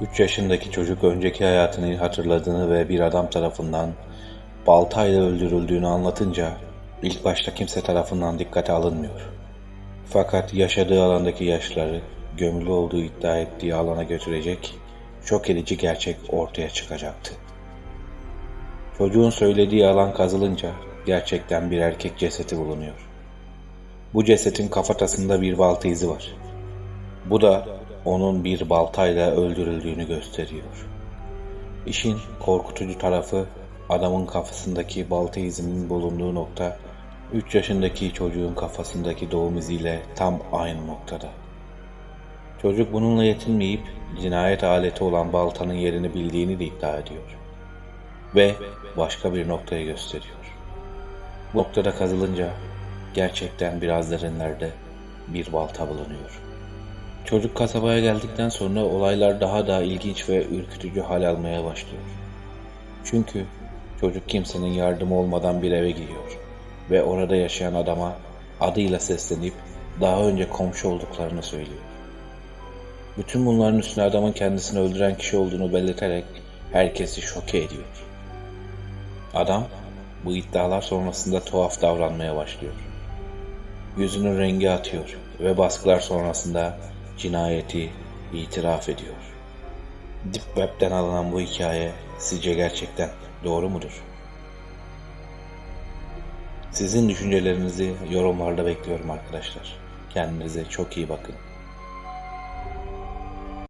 3 yaşındaki çocuk önceki hayatını hatırladığını ve bir adam tarafından baltayla öldürüldüğünü anlatınca ilk başta kimse tarafından dikkate alınmıyor. Fakat yaşadığı alandaki yaşları gömülü olduğu iddia ettiği alana götürecek şok edici gerçek ortaya çıkacaktı. Çocuğun söylediği alan kazılınca gerçekten bir erkek cesedi bulunuyor. Bu cesetin kafatasında bir balta izi var. Bu da onun bir baltayla öldürüldüğünü gösteriyor. İşin korkutucu tarafı adamın kafasındaki balta izinin bulunduğu nokta 3 yaşındaki çocuğun kafasındaki doğum iziyle tam aynı noktada. Çocuk bununla yetinmeyip cinayet aleti olan baltanın yerini bildiğini de iddia ediyor. Ve başka bir noktayı gösteriyor. Bu noktada kazılınca gerçekten biraz derinlerde bir balta bulunuyor. Çocuk kasabaya geldikten sonra olaylar daha da ilginç ve ürkütücü hal almaya başlıyor. Çünkü çocuk kimsenin yardımı olmadan bir eve giriyor ve orada yaşayan adama adıyla seslenip daha önce komşu olduklarını söylüyor. Bütün bunların üstüne adamın kendisini öldüren kişi olduğunu belirterek herkesi şoke ediyor. Adam bu iddialar sonrasında tuhaf davranmaya başlıyor. Yüzünün rengi atıyor ve baskılar sonrasında cinayeti itiraf ediyor. Deep Web'den alınan bu hikaye sizce gerçekten doğru mudur? Sizin düşüncelerinizi yorumlarda bekliyorum arkadaşlar. Kendinize çok iyi bakın.